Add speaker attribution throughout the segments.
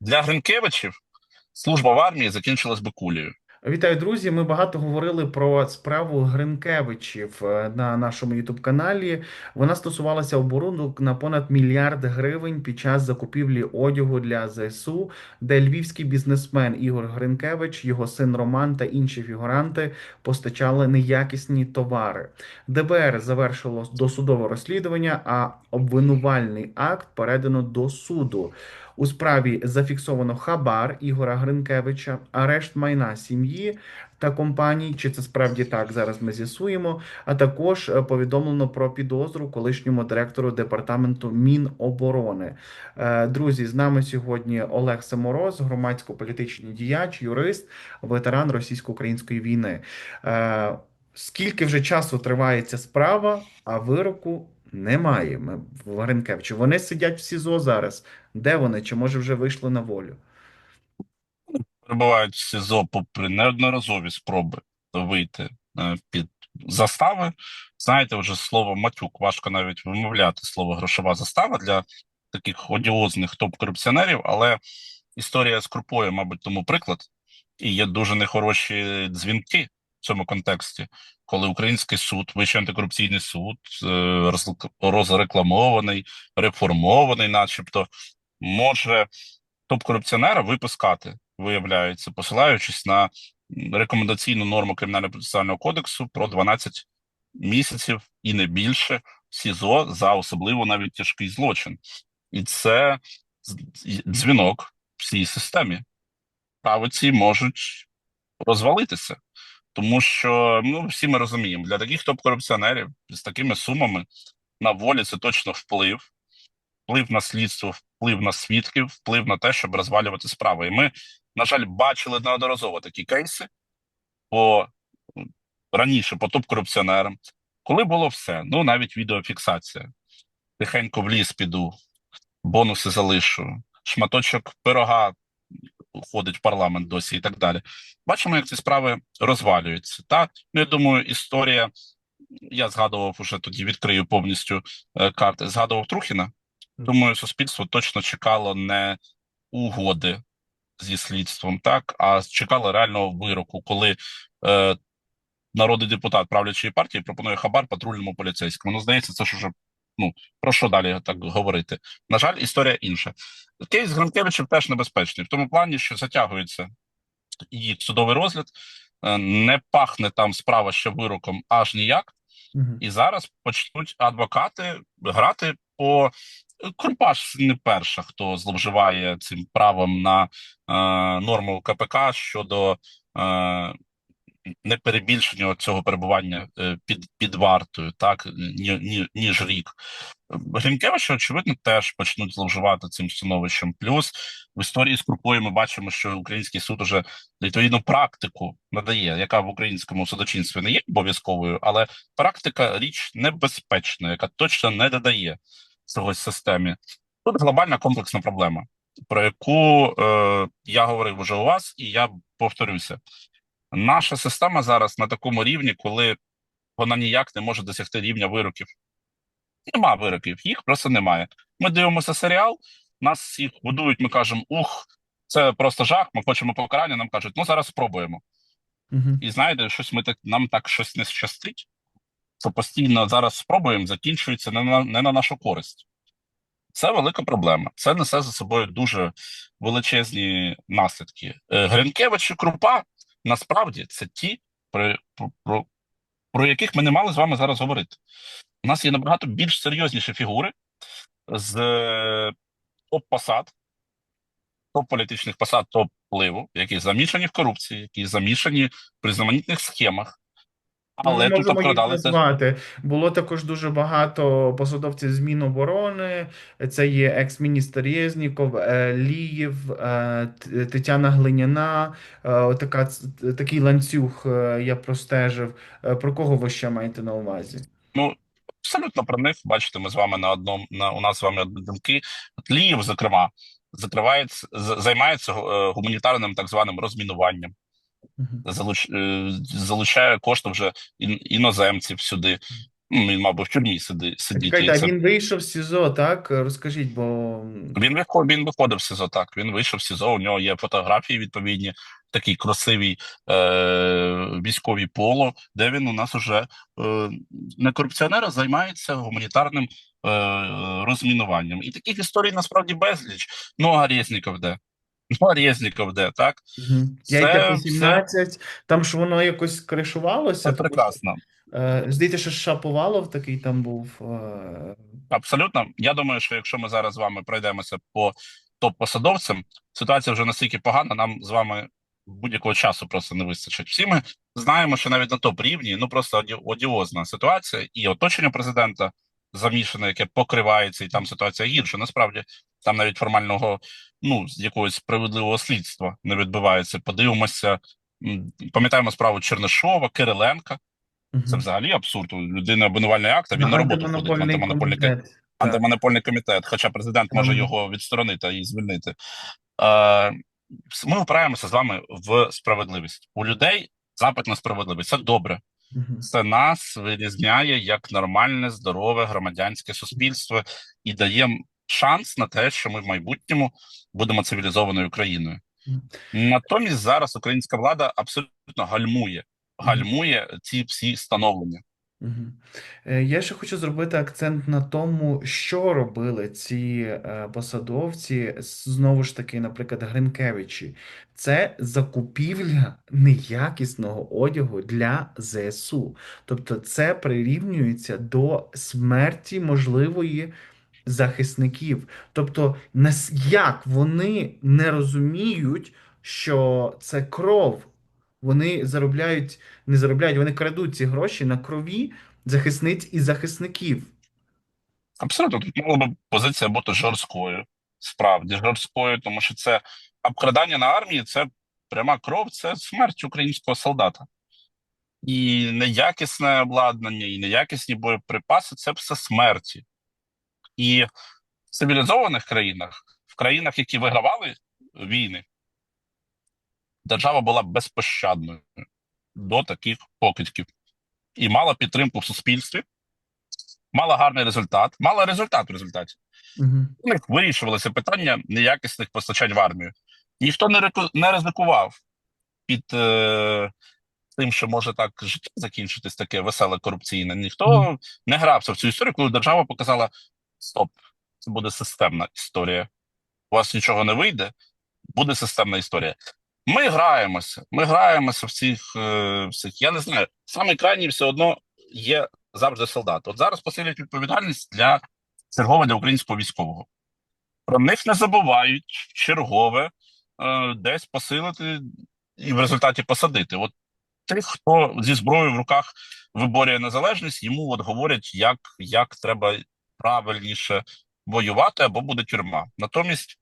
Speaker 1: Для Гринкевичів служба в армії закінчилась би кулею.
Speaker 2: Вітаю, друзі! Ми багато говорили про справу Гринкевичів е, на нашому youtube каналі. Вона стосувалася оборудок на понад мільярд гривень під час закупівлі одягу для ЗСУ, де львівський бізнесмен Ігор Гринкевич, його син Роман та інші фігуранти постачали неякісні товари. ДБР завершило досудове розслідування, а обвинувальний акт передано до суду. У справі зафіксовано хабар Ігора Гринкевича, арешт майна сім'ї та компаній. Чи це справді так? Зараз ми з'ясуємо. А також е, повідомлено про підозру колишньому директору департаменту Міноборони. Е, Друзі, з нами сьогодні Олег Самороз, громадсько-політичний діяч, юрист, ветеран російсько-української війни. Е, Скільки вже часу триває ця справа, а вироку немає. Ми в Гринкевичі. Вони сидять в СІЗО зараз. Де вони? Чи може вже вийшли на волю?
Speaker 1: Перебувають в СІЗО попри неодноразові спроби вийти е, під застави. Знаєте, вже слово матюк важко навіть вимовляти слово грошова застава для таких одіозних топ-корупціонерів, але історія з Крупою, мабуть, тому приклад. І є дуже нехороші дзвінки в цьому контексті, коли український суд, Вищий антикорупційний суд, е, розрекламований, реформований, начебто, може топ-корупціонера випускати, виявляється, посилаючись на рекомендаційну норму Кримінального процесуального кодексу про 12 місяців і не більше СІЗО за особливо навіть тяжкий злочин. І це дзвінок всій системі. Правиці можуть розвалитися. Тому що ну всі ми розуміємо, для таких топ-корупціонерів з такими сумами на волі це точно вплив, вплив на слідство, вплив на свідків, вплив на те, щоб розвалювати справи. І ми, на жаль, бачили неодноразово такі кейси по раніше по топ-корупціонерам, коли було все. Ну навіть відеофіксація. Тихенько в ліс піду, бонуси залишу, шматочок пирога ходить в парламент досі і так далі. Бачимо, як ці справи розвалюються. Та ну, я думаю, історія. Я згадував уже тоді, відкрию повністю е, карти. Згадував Трухіна. Думаю, суспільство точно чекало не угоди зі слідством, так а чекало реального вироку, коли е, народний депутат правлячої партії пропонує хабар патрульному поліцейському. Ну, здається, це ж уже ну про що далі так говорити? На жаль, історія інша. Кейс Гранкевичів теж небезпечний в тому плані, що затягується її судовий розгляд, е, не пахне там справа ще вироком аж ніяк.
Speaker 2: Мгм.
Speaker 1: І зараз почнуть адвокати грати по Крупаш не перша, хто зловживає цим правом на е, норму КПК щодо е, неперебільшення цього перебування е, під, під вартою, так ні, ні, ніж рік. Гринкевича, очевидно, теж почнуть зловживати цим становищем. Плюс в історії з Крупою ми бачимо, що український суд уже відповідну практику надає, яка в українському судочинстві не є обов'язковою, але практика річ небезпечна, яка точно не додає чогось системі. Тут глобальна комплексна проблема, про яку е, я говорив уже у вас, і я повторюся. Наша система зараз на такому рівні, коли вона ніяк не може досягти рівня вироків. Нема вироків, їх просто немає. Ми дивимося серіал, нас всіх будують, ми кажемо, ух, це просто жах, ми хочемо покарання, нам кажуть, ну зараз спробуємо.
Speaker 2: Мгм.
Speaker 1: І знаєте, щось ми так нам так щось не щастить, що постійно зараз спробуємо, закінчується не на, не на нашу користь. Це велика проблема. Це несе за собою дуже величезні наслідки. Е, Гринкевич і Крупа насправді це ті, про, про, про, яких ми не мали з вами зараз говорити. У нас є набагато більш серйозніші фігури з е, топ-посад, топ-політичних посад, топ-впливу, які замішані в корупції, які замішані в різноманітних схемах. Але тут обкрадалися.
Speaker 2: назвати. Було також дуже багато посадовців з Міноборони. Це є екс-міністр Єзніков, е, Ліїв, е, Тетяна Глиняна. Е, Така, такий ланцюг я простежив. Про кого ви ще маєте на увазі?
Speaker 1: Ну, абсолютно про них. Бачите, ми з вами на одному на у нас з вами одні думки. От Ліїв, зокрема, закривається займається гуманітарним так званим розмінуванням. Залуч, е, залучає кошти вже іноземців сюди. Ну, він, мав би, в тюрмі сиди, сидіти.
Speaker 2: Чекайте, а
Speaker 1: це-
Speaker 2: він вийшов з СІЗО, так? Розкажіть, бо
Speaker 1: Він виходив, він виходив з СІЗО, так. Він вийшов з СІЗО, у нього є фотографії відповідні, такий красивий е- військовий поло, де він у нас уже е- не корупціонер, а займається гуманітарним е- розмінуванням. І таких історій насправді безліч. Ну, а Резніков де? Ну, Резніков де, так?
Speaker 2: Мгм.
Speaker 1: Це-
Speaker 2: яйця по
Speaker 1: це-
Speaker 2: там ж воно якось кришувалося.
Speaker 1: Це прекрасно.
Speaker 2: е, Здається, що Шаповалов такий там був. е,
Speaker 1: Абсолютно. Я думаю, що якщо ми зараз з вами пройдемося по топ-посадовцям, ситуація вже настільки погана, нам з вами будь-якого часу просто не вистачить. Всі ми знаємо, що навіть на топ-рівні ну просто оді- одіозна ситуація, і оточення президента замішане, яке покривається, і там ситуація гірша. Насправді там навіть формального, ну з якогось справедливого слідства не відбувається. Подивимося. Пам'ятаємо справу Чернишова, Кириленка. Це взагалі абсурд. У людини обвинувальний акт, а він
Speaker 2: На
Speaker 1: на роботу ходить в
Speaker 2: антимонопольний
Speaker 1: комітет. Антимонопольний комітет, хоча президент може його відсторонити і звільнити. Е, ми опираємося з вами в справедливість. У людей запит на справедливість. Це добре. Це нас вирізняє як нормальне, здорове громадянське суспільство і дає шанс на те, що ми в майбутньому будемо цивілізованою країною. Натомість зараз українська влада абсолютно гальмує, гальмує ці всі становлення.
Speaker 2: Е, Я ще хочу зробити акцент на тому, що робили ці е, посадовці, знову ж таки, наприклад, Гринкевичі. Це закупівля неякісного одягу для ЗСУ. Тобто це прирівнюється до смерті можливої захисників. Тобто, як вони не розуміють, що це кров. Вони заробляють, не заробляють, вони крадуть ці гроші на крові захисниць і захисників.
Speaker 1: Абсолютно, тут мала би позиція бути жорсткою, справді жорсткою, тому що це обкрадання на армії, це пряма кров, це смерть українського солдата. І неякісне обладнання, і неякісні боєприпаси це все смерті. І в цивілізованих країнах, в країнах, які вигравали війни, держава була безпощадною до таких покидьків і мала підтримку в суспільстві, мала гарний результат, мала результат в результаті.
Speaker 2: Угу.
Speaker 1: У них вирішувалося питання неякісних постачань в армію. Ніхто не реку- не ризикував під е, тим, що може так життя закінчитись, таке веселе корупційне. Ніхто не грався в цю історію, коли держава показала: стоп, це буде системна історія. У вас нічого не вийде, буде системна історія. Ми граємося, ми граємося в цих, е, всіх. Я не знаю, саме крайній все одно є завжди солдат. От зараз посилюють відповідальність для чергове для українського військового. Про них не забувають чергове е, десь посилити і в результаті посадити. От тих, хто зі зброєю в руках виборює незалежність, йому от говорять, як, як треба правильніше воювати, або буде тюрма. Натомість,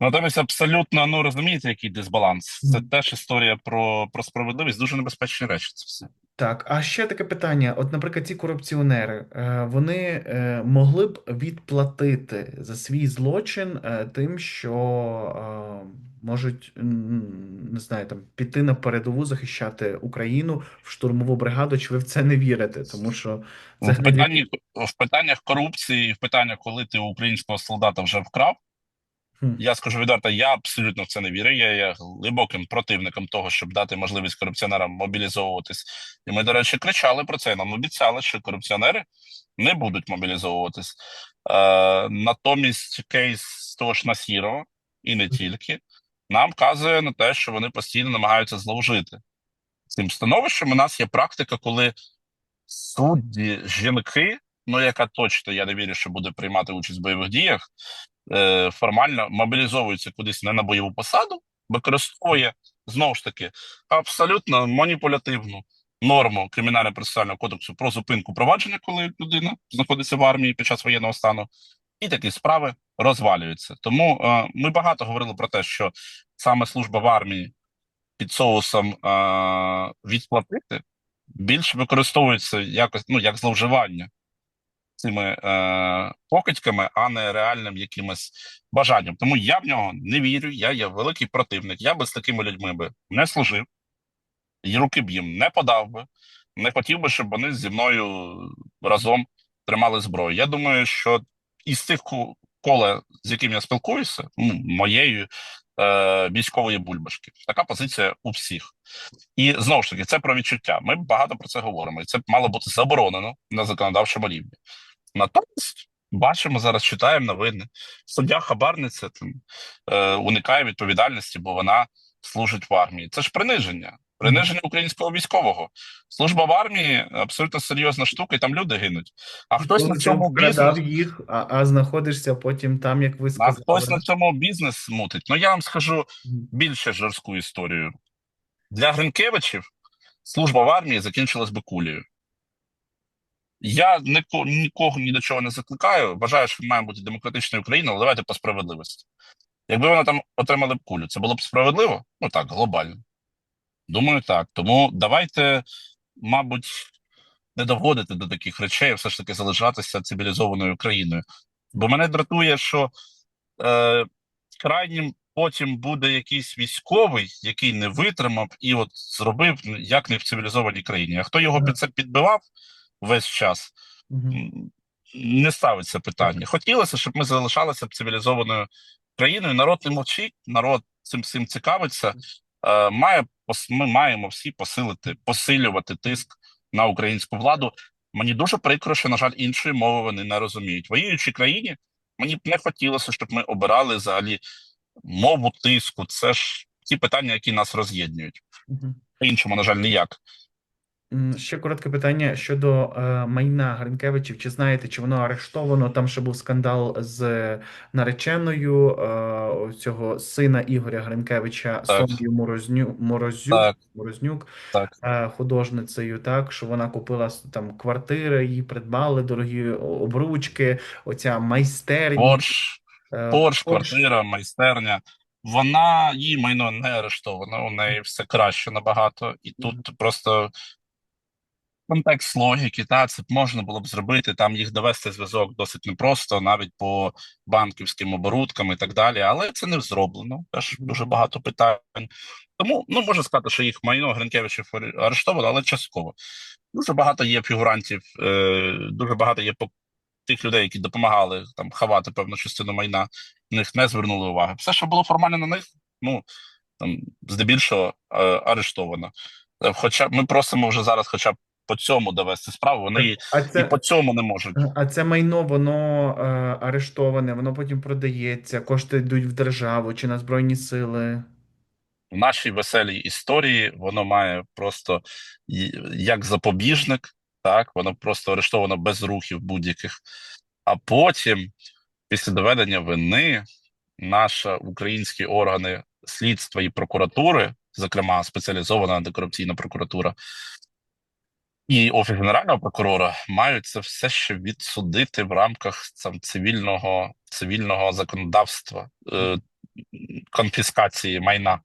Speaker 1: натомість абсолютно ну розумієте, який дисбаланс. Це теж історія про, про справедливість. Дуже небезпечні речі. Це все.
Speaker 2: Так, а ще таке питання: от, наприклад, ці корупціонери, е, вони е, могли б відплатити за свій злочин е, тим, що е, можуть м, не знаю, там піти на передову захищати Україну в штурмову бригаду, чи ви в це не вірите? Тому що це
Speaker 1: В питанні в питаннях корупції, в питаннях, коли ти українського солдата вже вкрав. Я скажу відверто, я абсолютно в це не вірю. Я є глибоким противником того, щоб дати можливість корупціонерам мобілізовуватись. І ми, до речі, кричали про це. Нам обіцяли, що корупціонери не будуть мобілізовуватись. Е, натомість кейс того ж Насірова, і не тільки, нам вказує на те, що вони постійно намагаються зловжити цим становищем. У нас є практика, коли судді жінки, ну яка точно я не вірю, що буде приймати участь в бойових діях, е, формально мобілізовується кудись не на бойову посаду, використовує знову ж таки абсолютно маніпулятивну норму кримінально процесуального кодексу про зупинку провадження, коли людина знаходиться в армії під час воєнного стану, і такі справи розвалюються. Тому е, ми багато говорили про те, що саме служба в армії під соусом е, відплатити більше використовується якось ну як зловживання цими е, покидьками, а не реальним якимось бажанням. Тому я в нього не вірю. Я є великий противник. Я би з такими людьми би не служив, і руки б їм не подав би. не хотів би, щоб вони зі мною разом тримали зброю. Я думаю, що із тих ко- коле, з яким я спілкуюся, ну, моєю е, військової бульбашки, така позиція у всіх. І знову ж таки, це про відчуття. Ми багато про це говоримо, і це мало бути заборонено на законодавчому рівні. Натомість бачимо зараз, читаємо новини. Суддя хабарниця там, е, уникає відповідальності, бо вона служить в армії. Це ж приниження. Приниження українського військового. Служба в армії абсолютно серйозна штука, і там люди гинуть. А хтось на цьому бізнес,
Speaker 2: їх, а, а знаходишся потім там, як ви
Speaker 1: а хтось на цьому бізнес мутить. Ну я вам скажу більше жорстку історію. Для Гринкевичів служба в армії закінчилась би кулею. Я нікого ні до чого не закликаю. Вважаю, що має бути демократична Україна, але давайте по справедливості. Якби вони там отримали б кулю, це було б справедливо? Ну так, глобально. Думаю, так. Тому давайте, мабуть, не доводити до таких речей, все ж таки залишатися цивілізованою країною. Бо мене дратує, що е, крайнім потім буде якийсь військовий, який не витримав і от зробив як не в цивілізованій країні. А хто його під це підбивав весь час, м, не ставиться питання. Хотілося, щоб ми залишалися б цивілізованою країною. Народ не мовчить, народ цим всім цікавиться. Е, має ми маємо всі посилити, посилювати тиск на українську владу. Мені дуже прикро, що, на жаль, іншої мови вони не розуміють. Воюючій країні мені б не хотілося, щоб ми обирали взагалі мову тиску. Це ж ті питання, які нас роз'єднують.
Speaker 2: Мгм.
Speaker 1: По-іншому, на жаль, ніяк.
Speaker 2: Ще коротке питання щодо е, майна Гринкевичів. Чи знаєте, чи воно арештовано? Там ще був скандал з нареченою е, цього сина Ігоря Гринкевича. Сонією Морозню, Морозюк,
Speaker 1: Так.
Speaker 2: Морознюк,
Speaker 1: Так.
Speaker 2: е, художницею, так, що вона купила там квартири, їй придбали дорогі обручки, оця майстерня.
Speaker 1: Порш,
Speaker 2: е,
Speaker 1: Порш,
Speaker 2: Порш.
Speaker 1: квартира, майстерня. Вона її майно не арештовано, у неї все краще набагато. І тут просто контекст логіки, та це б можна було б зробити. Там їх довести зв'язок досить непросто, навіть по банківським оборудкам і так далі. Але це не зроблено. Теж дуже багато питань. Тому ну можна сказати, що їх майно Гринкевичів арештовано, але частково. Дуже багато є фігурантів, е, дуже багато є тих людей, які допомагали там ховати певну частину майна. На них не звернули уваги. Все, що було формально на них, ну там здебільшого е, арештовано. Е, Хоча ми просимо вже зараз, хоча б по цьому довести справу. Вони
Speaker 2: А
Speaker 1: і по цьому не можуть.
Speaker 2: а це майно, воно е, арештоване, воно потім продається, кошти йдуть в державу чи на Збройні Сили.
Speaker 1: В нашій веселій історії воно має просто як запобіжник, так воно просто арештовано без рухів будь-яких. А потім, після доведення вини, наші українські органи слідства і прокуратури, зокрема спеціалізована антикорупційна прокуратура, і офіс генерального прокурора мають це все ще відсудити в рамках там, цивільного, цивільного законодавства, е, конфіскації майна.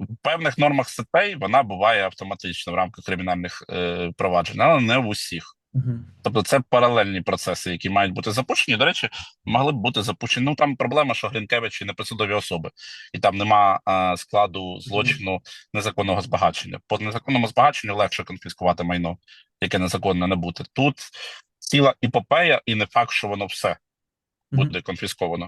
Speaker 1: В певних нормах статей вона буває автоматично в рамках кримінальних е, проваджень, але не в усіх.
Speaker 2: Мгм.
Speaker 1: Тобто це паралельні процеси, які мають бути запущені. До речі, могли б бути запущені. Ну там проблема, що Гринкевичі не присудові особи, і там нема а, складу злочину незаконного збагачення. По незаконному збагаченню легше конфіскувати майно, яке незаконне не бути. Тут ціла іпопея, і не факт, що воно все
Speaker 2: буде
Speaker 1: буде конфісковано.